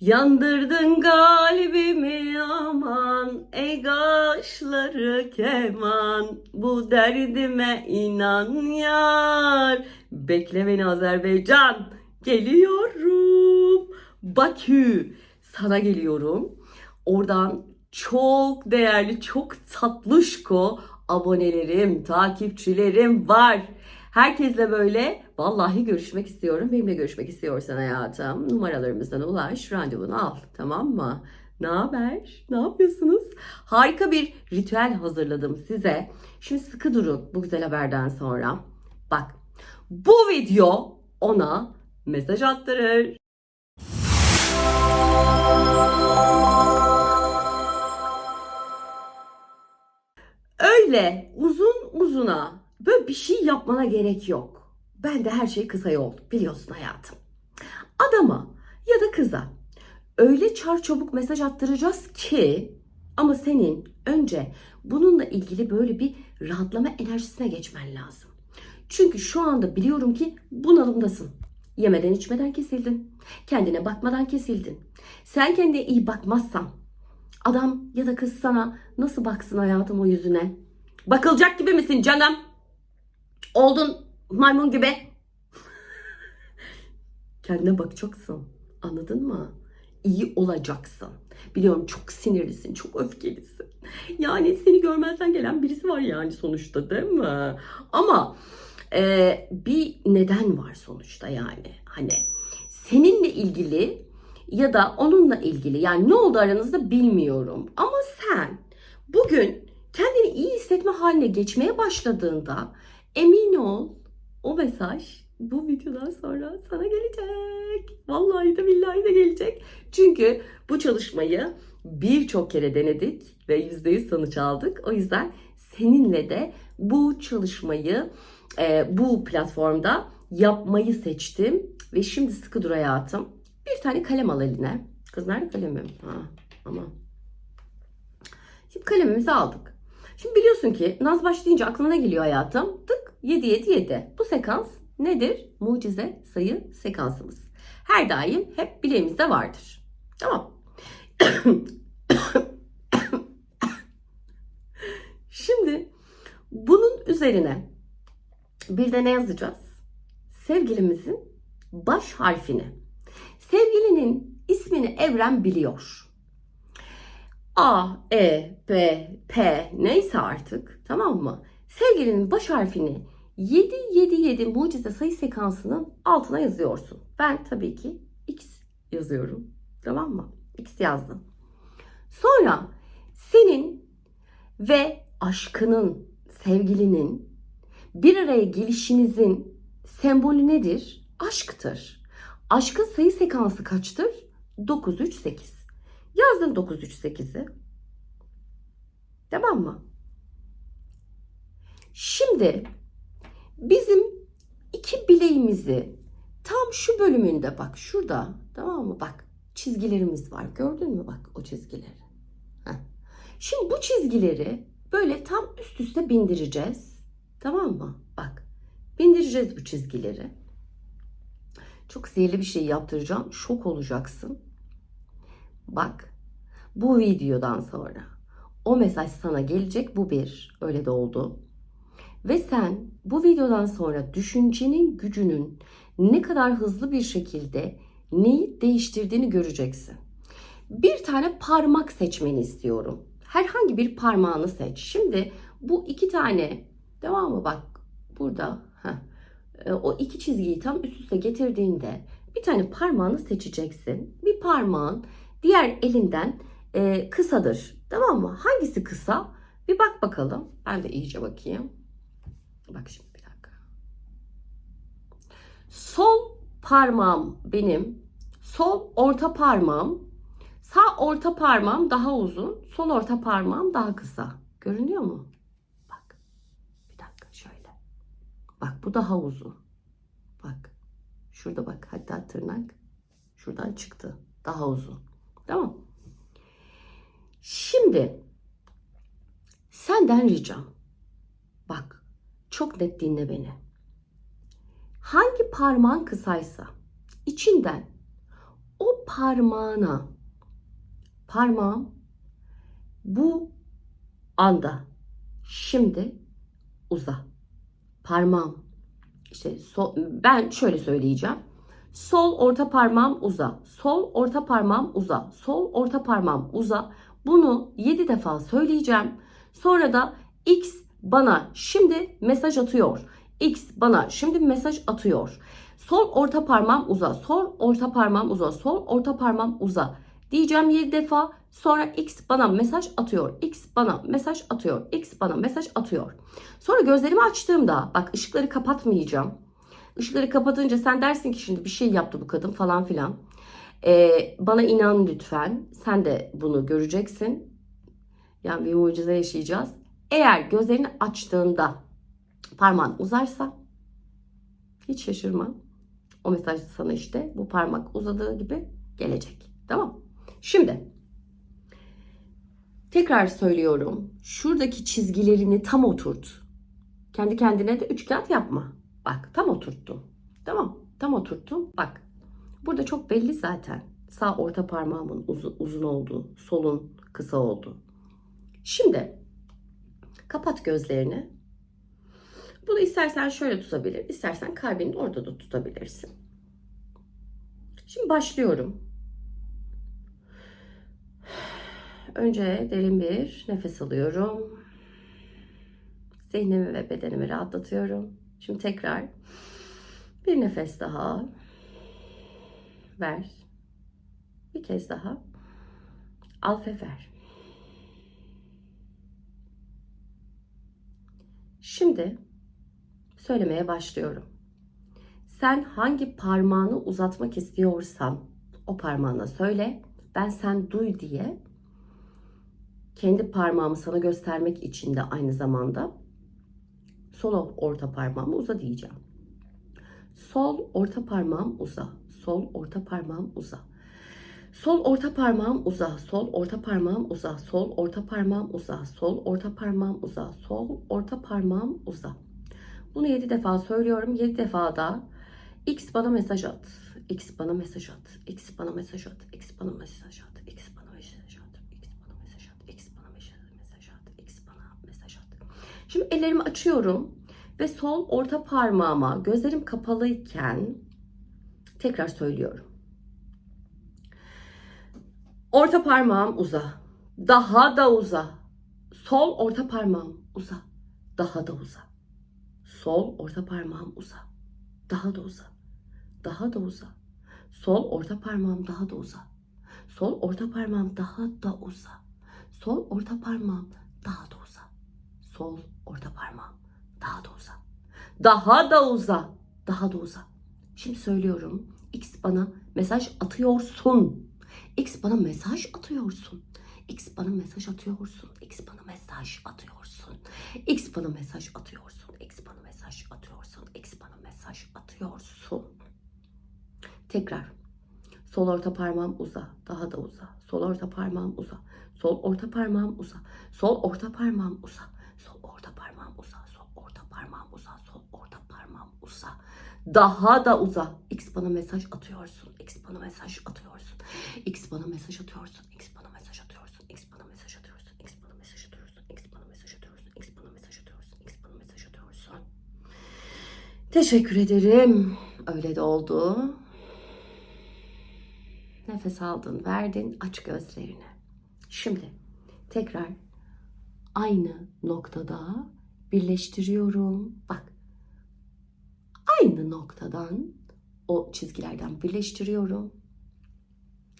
Yandırdın kalbimi aman ey kaşları keman. Bu derdime inan yar. Bekle beni Azerbaycan geliyorum. Bakü sana geliyorum. Oradan çok değerli çok tatlışko abonelerim takipçilerim var Herkesle böyle vallahi görüşmek istiyorum. Benimle görüşmek istiyorsan hayatım numaralarımızdan ulaş randevunu al tamam mı? Ne haber? Ne yapıyorsunuz? Harika bir ritüel hazırladım size. Şimdi sıkı durun bu güzel haberden sonra. Bak bu video ona mesaj attırır. Öyle uzun uzuna böyle bir şey yapmana gerek yok. Ben de her şey kısa yol biliyorsun hayatım. Adama ya da kıza öyle çar çabuk mesaj attıracağız ki ama senin önce bununla ilgili böyle bir rahatlama enerjisine geçmen lazım. Çünkü şu anda biliyorum ki bunalımdasın. Yemeden içmeden kesildin. Kendine bakmadan kesildin. Sen kendine iyi bakmazsan adam ya da kız sana nasıl baksın hayatım o yüzüne? Bakılacak gibi misin canım? Oldun maymun gibi. Kendine bakacaksın. Anladın mı? İyi olacaksın. Biliyorum çok sinirlisin, çok öfkelisin. Yani seni görmezden gelen birisi var yani sonuçta değil mi? Ama e, bir neden var sonuçta yani. Hani seninle ilgili ya da onunla ilgili yani ne oldu aranızda bilmiyorum. Ama sen bugün kendini iyi hissetme haline geçmeye başladığında emin ol o mesaj bu videodan sonra sana gelecek. Vallahi de billahi de gelecek. Çünkü bu çalışmayı birçok kere denedik ve %100 sonuç aldık. O yüzden seninle de bu çalışmayı e, bu platformda yapmayı seçtim. Ve şimdi sıkı dur hayatım. Bir tane kalem al eline. Kız nerede kalemim? Ha, ama. Şimdi kalemimizi aldık. Şimdi biliyorsun ki naz başlayınca aklına geliyor hayatım. Tık 7 7 7. Bu sekans nedir? Mucize sayı sekansımız. Her daim hep bileğimizde vardır. Tamam. Şimdi bunun üzerine bir de ne yazacağız? Sevgilimizin baş harfini. Sevgilinin ismini Evren biliyor. A, E, B, P neyse artık tamam mı? Sevgilinin baş harfini 777 mucize sayı sekansının altına yazıyorsun. Ben tabii ki X yazıyorum. Tamam mı? X yazdım. Sonra senin ve aşkının, sevgilinin bir araya gelişinizin sembolü nedir? Aşktır. Aşkın sayı sekansı kaçtır? 938. Yazdın 938'i. Tamam mı? Şimdi bizim iki bileğimizi tam şu bölümünde bak şurada tamam mı? Bak çizgilerimiz var. Gördün mü bak o çizgileri? Şimdi bu çizgileri böyle tam üst üste bindireceğiz. Tamam mı? Bak bindireceğiz bu çizgileri. Çok sihirli bir şey yaptıracağım. Şok olacaksın. Bak bu videodan sonra o mesaj sana gelecek. Bu bir. Öyle de oldu. Ve sen bu videodan sonra düşüncenin gücünün ne kadar hızlı bir şekilde neyi değiştirdiğini göreceksin. Bir tane parmak seçmeni istiyorum. Herhangi bir parmağını seç. Şimdi bu iki tane devam mı bak burada heh, e, o iki çizgiyi tam üst üste getirdiğinde bir tane parmağını seçeceksin. Bir parmağın diğer elinden e, kısadır. Tamam mı? Hangisi kısa? Bir bak bakalım. Ben de iyice bakayım. Bak şimdi bir dakika. Sol parmağım benim. Sol orta parmağım. Sağ orta parmağım daha uzun. Sol orta parmağım daha kısa. Görünüyor mu? Bak. Bir dakika şöyle. Bak bu daha uzun. Bak. Şurada bak. Hatta tırnak şuradan çıktı. Daha uzun. Tamam. Şimdi senden ricam. Bak çok net dinle beni. Hangi parmağın kısaysa içinden o parmağına parmağım bu anda şimdi uza. Parmağım işte sol, ben şöyle söyleyeceğim. Sol orta parmağım uza. Sol orta parmağım uza. Sol orta parmağım uza. Bunu 7 defa söyleyeceğim. Sonra da X bana şimdi mesaj atıyor. X bana şimdi mesaj atıyor. Sol orta parmağım uza. Sol orta parmağım uza. Sol orta parmağım uza. Diyeceğim 7 defa. Sonra X bana mesaj atıyor. X bana mesaj atıyor. X bana mesaj atıyor. Sonra gözlerimi açtığımda bak ışıkları kapatmayacağım. Işıkları kapatınca sen dersin ki şimdi bir şey yaptı bu kadın falan filan. Ee, bana inan lütfen. Sen de bunu göreceksin. Yani bir mucize yaşayacağız. Eğer gözlerini açtığında parmağın uzarsa hiç şaşırma. O mesaj sana işte bu parmak uzadığı gibi gelecek. Tamam. Şimdi tekrar söylüyorum. Şuradaki çizgilerini tam oturt. Kendi kendine de üç kağıt yapma. Bak tam oturttum. Tamam. Tam oturttum. Bak. Burada çok belli zaten. Sağ orta parmağımın uzun, uzun olduğu, solun kısa olduğu. Şimdi kapat gözlerini. Bunu istersen şöyle tutabilir, istersen kalbinin orada da tutabilirsin. Şimdi başlıyorum. Önce derin bir nefes alıyorum. Zihnimi ve bedenimi rahatlatıyorum. Şimdi tekrar bir nefes daha ver. Bir kez daha al ve ver. Şimdi söylemeye başlıyorum. Sen hangi parmağını uzatmak istiyorsan o parmağına söyle. Ben sen duy diye kendi parmağımı sana göstermek için de aynı zamanda sol orta parmağımı uza diyeceğim. Sol orta parmağım uza. Sol orta parmağım uza. Sol orta parmağım uza. Sol orta parmağım uza. Sol orta parmağım uza. Sol orta parmağım uza. Sol orta parmağım uza. Bunu 7 defa söylüyorum. 7 defa da X bana mesaj at. X bana mesaj at. X bana mesaj at. X bana mesaj at. X bana mesaj at. X bana mesaj at. X bana mesaj at. X bana mesaj at. Şimdi ellerimi açıyorum ve sol orta parmağıma gözlerim kapalıyken tekrar söylüyorum. Orta parmağım uza. Daha da uza. Sol orta parmağım uza. Daha da uza. Sol orta parmağım uza. Daha da uza. Daha da uza. Sol orta parmağım daha da uza. Sol orta parmağım daha da uza. Sol orta parmağım daha da. Sol orta parmağım daha da uza. Daha da uza. Daha da uza. Şimdi söylüyorum. X bana mesaj atıyorsun. X bana mesaj atıyorsun. X bana mesaj atıyorsun. X bana mesaj atıyorsun. X bana mesaj atıyorsun. X bana mesaj atıyorsun. X bana mesaj atıyorsun. Tekrar. Sol orta parmağım uza. Daha da uza. Sol orta parmağım uza. Sol orta parmağım uza. Sol orta parmağım uza. Sol orta parmağım uza. Sol orta parmağım uza. Sol orta parmağım uza. Daha da uza. X bana mesaj atıyorsun. X bana mesaj atıyorsun. X bana mesaj atıyorsun. X bana mesaj atıyorsun. X bana mesaj atıyorsun. X bana mesaj atıyorsun. X bana mesaj atıyorsun. X bana mesaj atıyorsun. X bana mesaj atıyorsun. Teşekkür ederim. Öyle de oldu. Nefes aldın, verdin. Aç gözlerini. Şimdi tekrar aynı noktada birleştiriyorum. Bak. Aynı noktadan o çizgilerden birleştiriyorum.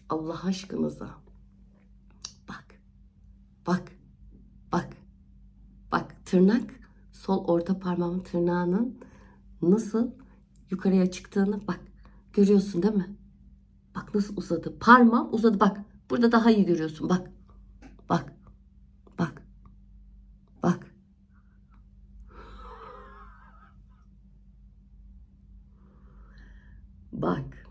Allah aşkınıza. Bak. Bak. Bak. Bak tırnak sol orta parmağımın tırnağının nasıl yukarıya çıktığını bak. Görüyorsun değil mi? Bak nasıl uzadı. Parmağım uzadı. Bak. Burada daha iyi görüyorsun. Bak. Bak. Bak. Bak. Bak.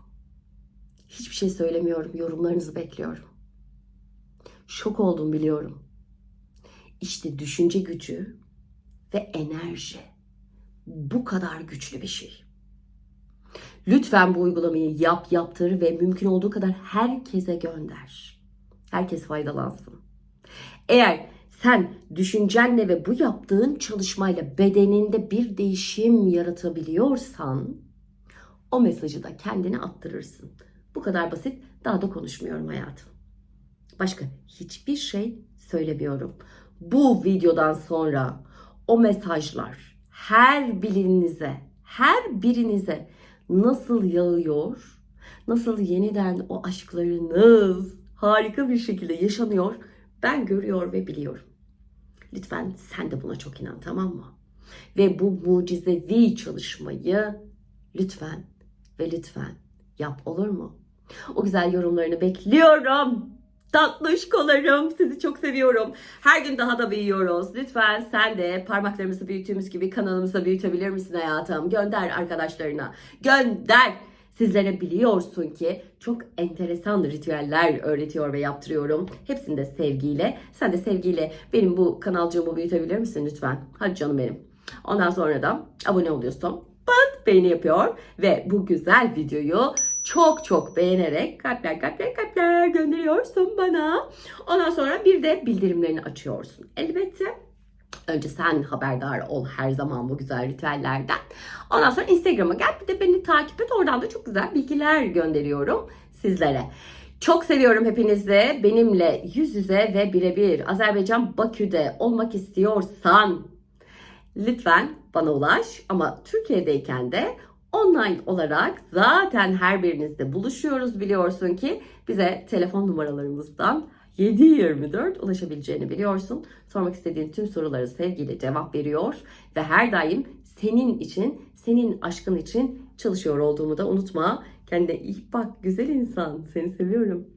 Hiçbir şey söylemiyorum. Yorumlarınızı bekliyorum. Şok oldum biliyorum. İşte düşünce gücü ve enerji bu kadar güçlü bir şey. Lütfen bu uygulamayı yap, yaptır ve mümkün olduğu kadar herkese gönder. Herkes faydalansın. Eğer sen düşüncenle ve bu yaptığın çalışmayla bedeninde bir değişim yaratabiliyorsan o mesajı da kendine attırırsın. Bu kadar basit. Daha da konuşmuyorum hayatım. Başka hiçbir şey söylemiyorum. Bu videodan sonra o mesajlar her birinize, her birinize nasıl yağıyor, nasıl yeniden o aşklarınız harika bir şekilde yaşanıyor ben görüyor ve biliyorum. Lütfen sen de buna çok inan tamam mı? Ve bu mucizevi çalışmayı lütfen ve lütfen yap olur mu? O güzel yorumlarını bekliyorum. Tatlışkolarım sizi çok seviyorum. Her gün daha da büyüyoruz. Lütfen sen de parmaklarımızı büyüttüğümüz gibi kanalımızı büyütebilir misin hayatım? Gönder arkadaşlarına. Gönder. Sizlere biliyorsun ki çok enteresan ritüeller öğretiyor ve yaptırıyorum. Hepsini de sevgiyle. Sen de sevgiyle benim bu kanalcığımı büyütebilir misin lütfen? Hadi canım benim. Ondan sonra da abone oluyorsun. Pat beğeni yapıyor ve bu güzel videoyu çok çok beğenerek kalpler kalpler kalpler gönderiyorsun bana. Ondan sonra bir de bildirimlerini açıyorsun. Elbette Önce sen haberdar ol her zaman bu güzel ritüellerden. Ondan sonra Instagram'a gel bir de beni takip et. Oradan da çok güzel bilgiler gönderiyorum sizlere. Çok seviyorum hepinizi. Benimle yüz yüze ve birebir Azerbaycan Bakü'de olmak istiyorsan lütfen bana ulaş. Ama Türkiye'deyken de online olarak zaten her birinizde buluşuyoruz biliyorsun ki bize telefon numaralarımızdan 7-24 ulaşabileceğini biliyorsun. Sormak istediğin tüm soruları sevgiyle cevap veriyor ve her daim senin için, senin aşkın için çalışıyor olduğumu da unutma. Kendine iyi bak güzel insan. Seni seviyorum.